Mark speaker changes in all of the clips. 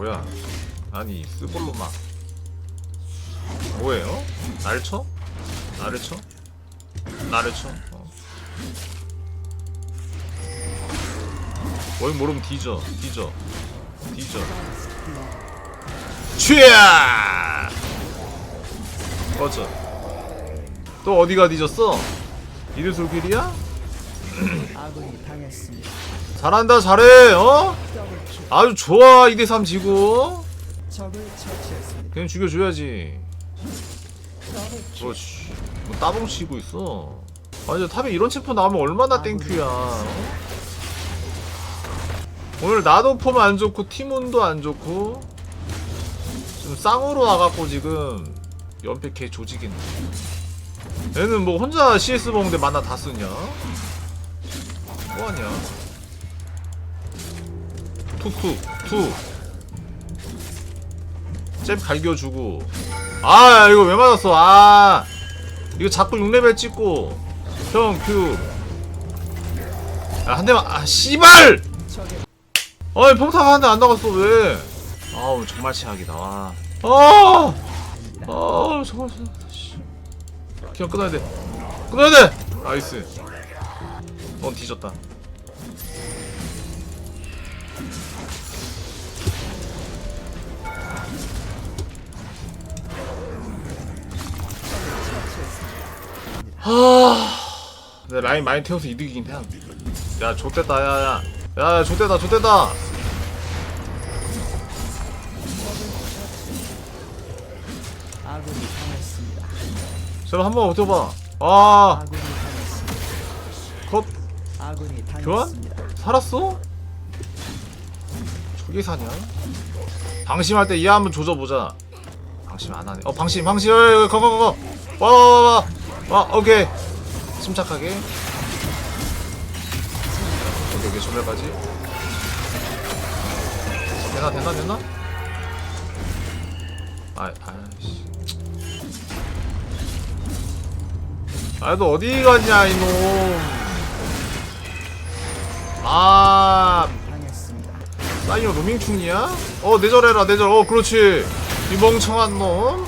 Speaker 1: 뭐야? 아니 스볼로마 뭐예요? 나를 쳐? 나를 쳐? 나를 쳐? 어. 뭘 모르면 뒤져 뒤져 뒤져 취야 꺼져 또 어디가 뒤졌어? 이리 솔길이야?
Speaker 2: 아군이 당했습니다.
Speaker 1: 잘한다 잘해 어? 아주 좋아 2대3 지고. 그냥 죽여줘야지. 그렇지 뭐 따봉 치고 있어 아 이제 탑에 이런 챔프 나오면 얼마나 땡큐야 어? 오늘 나도 폼 안 좋고 티문도 안 좋고 지금 쌍으로 나갖고 지금 연패 개 조지겠네 얘는 뭐 혼자 CS 먹는데 만나 다 쓰냐 뭐하냐 툭툭 잽 갈겨주고. 아 이거 왜 맞았어? 아. 이거 자꾸 6레벨 찍고. 형큐 아, 한 대만. 아 씨발! 평타가 한대안 나갔어 왜? 아우 정말 최악이다. 와 아, 아 정말 최악이다. 씨. 그냥 끊어야 돼. 끊어야 돼! 나이스. 넌 뒤졌다 하... 근데 라인 많이 태워서 이득이긴 해. 야, 좆됐다, 야, 야. 야, 좆됐다, 좆됐다.
Speaker 2: 아군이 당했습니다.
Speaker 1: 제발 한번 버텨봐. 아,
Speaker 2: 아군이 당했습니다.
Speaker 1: 컷.
Speaker 2: 아군이? 당했습니다.
Speaker 1: 살았어? 저게 사냐? 방심할 때이 한번 조져보자. 방심 안 하네. 어, 방심, 방심, 어, 거, 거, 거, 거. 와, 와, 와, 와. 와, 오케이. 침착하게. 오케이, 오케이, 전멸까지. 되나, 되나, 되나? 아, 아이씨. 아, 너 어디 갔냐, 이놈. 아. 사이어 로밍충이야? 어 내절해라 내절 어 그렇지 이 멍청한 놈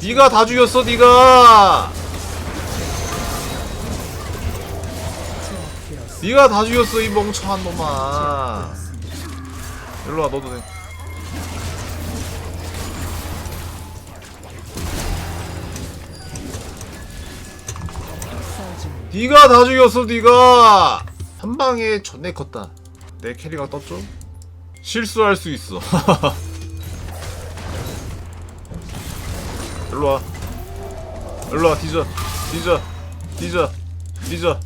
Speaker 1: 니가 다 죽였어 니가 니가 다 죽였어 이 멍청한 놈아. 일로와 너도 돼. 니가 다 죽였어 니가. 한 방에 존내 컸다. 내 캐리가 떴죠? 실수할 수 있어. 일로와. 일로와 뒤져. 뒤져. 뒤져. 뒤져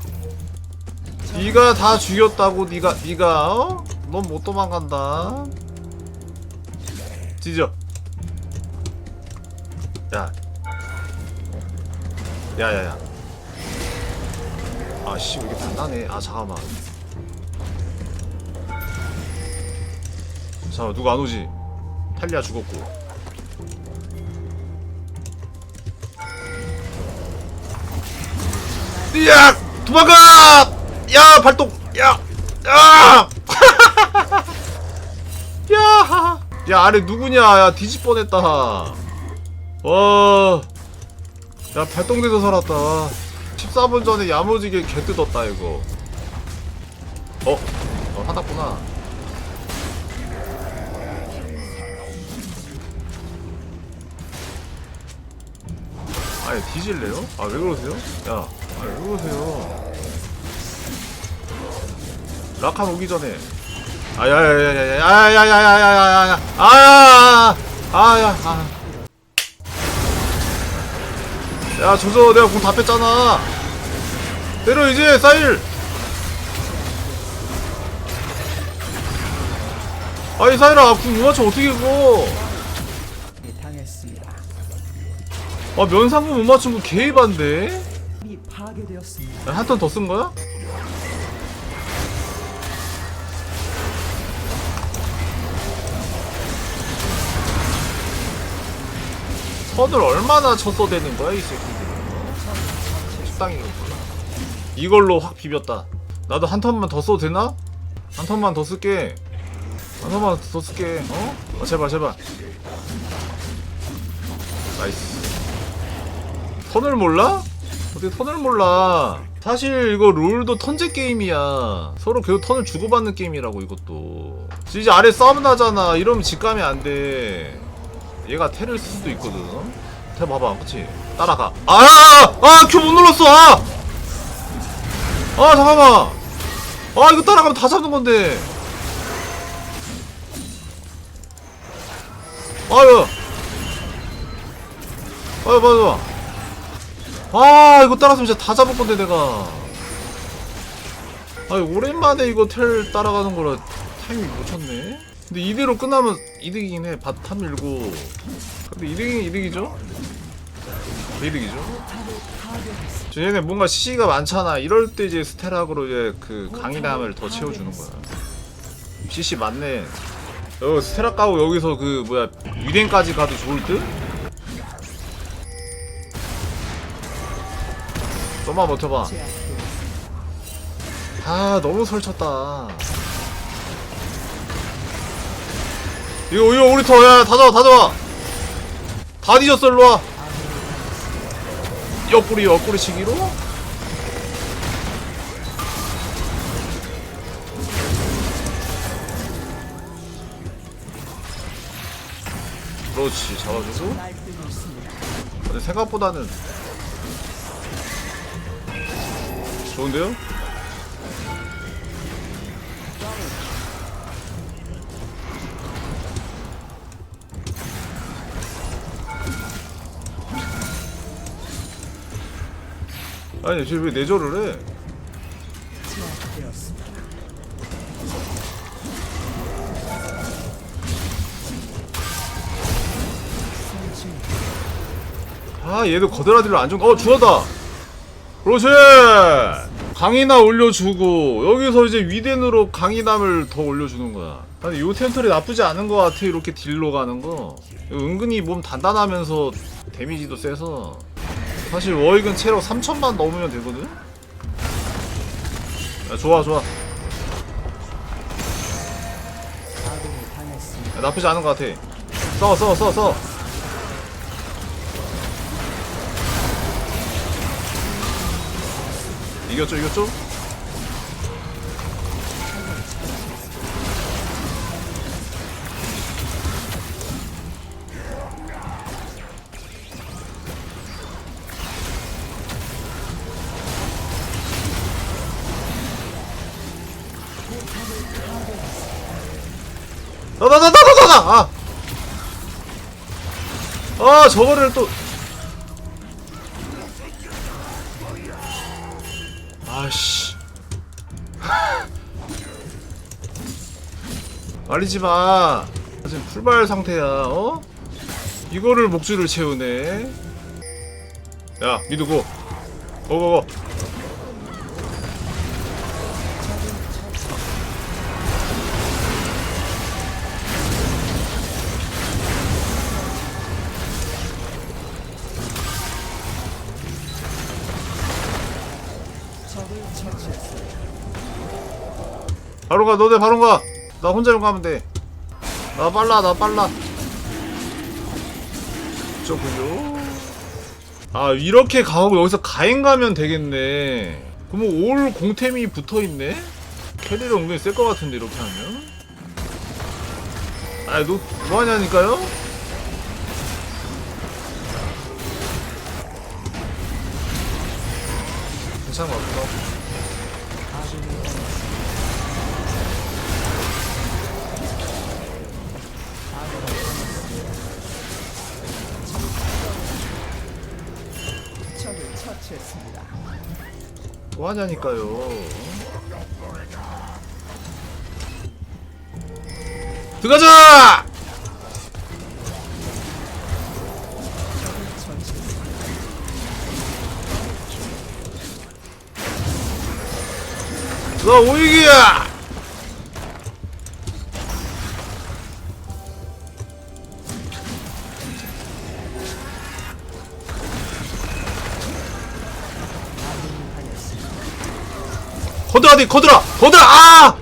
Speaker 1: 니가 다 죽였다고 니가 니가 어? 넌 못 도망간다. 뒤져. 야. 야야야. 아씨 왜 이렇게 단단해? 아 잠깐만. 잠깐만 누가 안 오지? 탈리아 죽었고. 야! 도망가 야 발동 야 야 야! 야 아래 누구냐 야 뒤집 뻔했다 와야 발동돼서 살았다 14분 전에 야무지게 개 뜯었다 이거 어? 어 화났구나 아니 뒤질래요? 아 왜 그러세요? 야, 아니 왜 그러세요? 라칸 오기 전에 아야야야야야야야야야야야야 아야 아야 아. 야 조져 내가 공 다 뺐잖아 때려 이제 사일 아이 사일아 궁못 맞춰 어떻게 그거. 아 면상군 못 맞춘 거 개입한데
Speaker 2: 이 파괴되었습니다.
Speaker 1: 한턴 더 쓴 거야? 선을 얼마나 쳤어대는 거야 이 새끼들은 식당이 그렇구나. 이걸로 확 비볐다. 나도 한 턴만 더 써도 되나? 한 턴만 더 쓸게. 하나만 더 쓸게. 어? 어 제발 제발. 나이스. 턴을 몰라? 어떻게 턴을 몰라? 사실 이거 롤도 턴제 게임이야. 서로 계속 턴을 주고받는 게임이라고 이것도. 이제 아래 싸움 나잖아. 이러면 직감이 안돼 얘가 테를 쓸 수도 있거든. 테 봐봐 그치? 따라가. 아아큐 못 눌렀어. 아! 아 잠깐만. 아 이거 따라가면 다 잡는 건데. 아유 아유 맞아 아 이거 따라서 진짜 다 잡을 건데 내가. 아 오랜만에 이거 텔 따라가는 거라 타이밍 못 쳤네 근데 이대로 끝나면 이득이긴 해. 바텀 밀고. 근데 이득이 이득이죠? 이득이죠? 저 얘네 뭔가 CC가 많잖아. 이럴 때 이제 스테락으로 이제 그 강인함을 더 채워주는 거야. CC 많네. 어 스테락 까고 여기서 그 뭐야 위덴까지 가도 좋을 듯? 좀만 버텨봐. 아 너무 설쳤다 이거 이거 우리 터 야 다 잡아 다 잡아 다 뒤졌어 일로 와 옆구리 옆구리 치기로 그렇지 잡아주고. 근데 생각보다는 좋은데요? 아니 지금 왜 내절을 해? 아 얘도 거드라디를 안 준.. 어 주하다! 그렇지! 강이나 올려주고 여기서 이제 위덴으로 강인함을 더 올려주는 거야 아니 요 템플이 나쁘지 않은 것 같아 이렇게 딜로 가는 거 은근히 몸 단단하면서 데미지도 세서 사실 워익은 체력 3천만 넘으면 되거든? 야 좋아 좋아. 야, 나쁘지 않은 것 같아 써써써써 이겼죠 이겼죠? 아! 아. 저거를 또. 아씨. 말리지 마. 지금 풀발 상태야 어? 이거를 목줄을 채우네. 야 미드고 고고고 바로 가 너네 바로 가나 혼자 가면 돼나 빨라 나 빨라. 저군요. 아 이렇게 가고 여기서 가행 가면 되겠네. 그러면 올 공템이 붙어있네? 캐리를 은근히 셀것 같은데 이렇게 하면? 아너 뭐하냐니까요? 괜찮은 것
Speaker 2: 당했습니다. 처치했습니다.
Speaker 1: 뭐 하냐니까요. 들어가자! 나 오이기야!
Speaker 2: 니
Speaker 1: 거들아! 거들아! 아!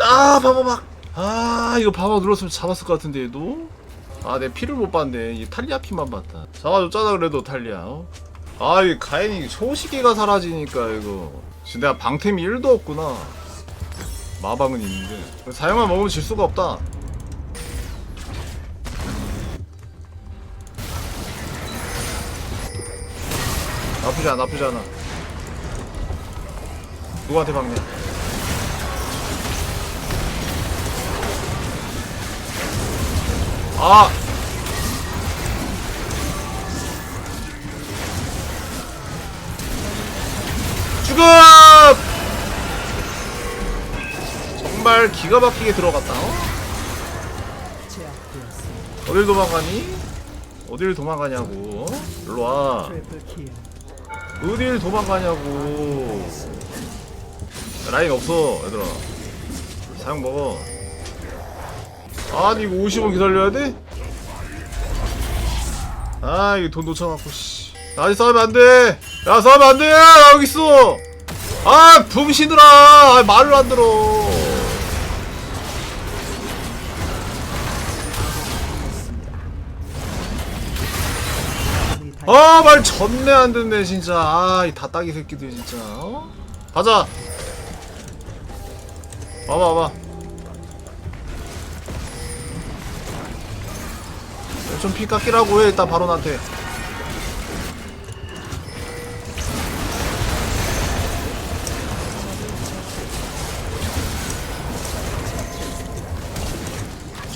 Speaker 1: 아 방어 막아 이거 방어 눌렀으면 잡았을 것 같은데 얘도? 아 내 피를 못 봤네. 이 탈리아 피만 봤다. 잡아줬잖아 그래도 탈리아 어? 아이 가인이 초시계가 사라지니까 이거. 지금 내가 방템이 1도 없구나. 마방은 있는데. 사용만 먹으면 질 수가 없다. 나쁘지 않아 나쁘지 않아 누구한테 박냐 아 죽음 정말 기가 막히게 들어갔다 어? 어딜 도망가니? 어딜 도망가냐고 어? 일로와. 어딜 도망가냐고 라인 없어 얘들아. 사용 먹어. 아니 이거 50원 기다려야 돼? 아 이거 돈 놓쳐갖고 씨. 아직 싸우면 안돼! 야 싸우면 안돼! 야 여기 있어! 아 붕신들아 아, 말을 안 들어.
Speaker 2: 아군이
Speaker 1: 다아말 전내 안 듣네 진짜. 아이 다따기 새끼들 진짜. 어? 가자 와봐 와봐. 좀피 깎이라고 해 일단 바로 나한테.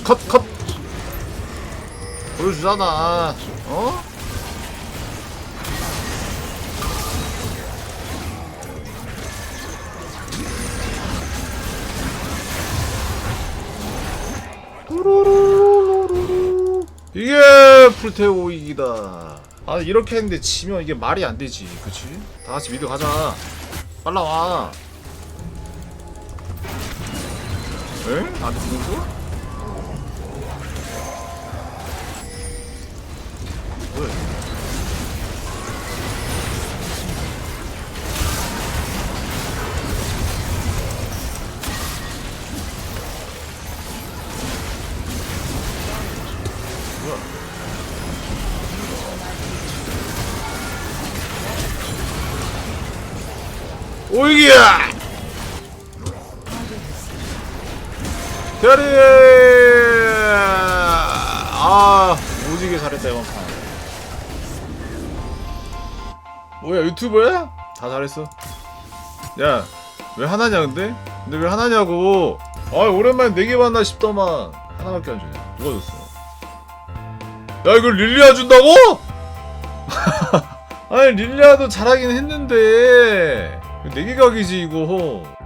Speaker 1: 컷 컷. 보여주잖아. 어? 이게 불태워 이기다. 아 이렇게 했는데 지면 이게 말이 안 되지, 그렇지? 다 같이 미드 가자. 빨라 와. 에? 나한테 죽는 거? 오이기야! 대리! 아, 오지게 잘했다, 이번 판. 뭐야, 유튜버야? 다 잘했어. 야, 왜 하나냐, 근데? 근데 왜 하나냐고. 아, 오랜만에 네개 봤나 싶더만. 하나밖에 안 주네. 누가 줬어? 야, 이걸 릴리아 준다고? 아니, 릴리아도 잘하긴 했는데. 네개 각이지, 이거.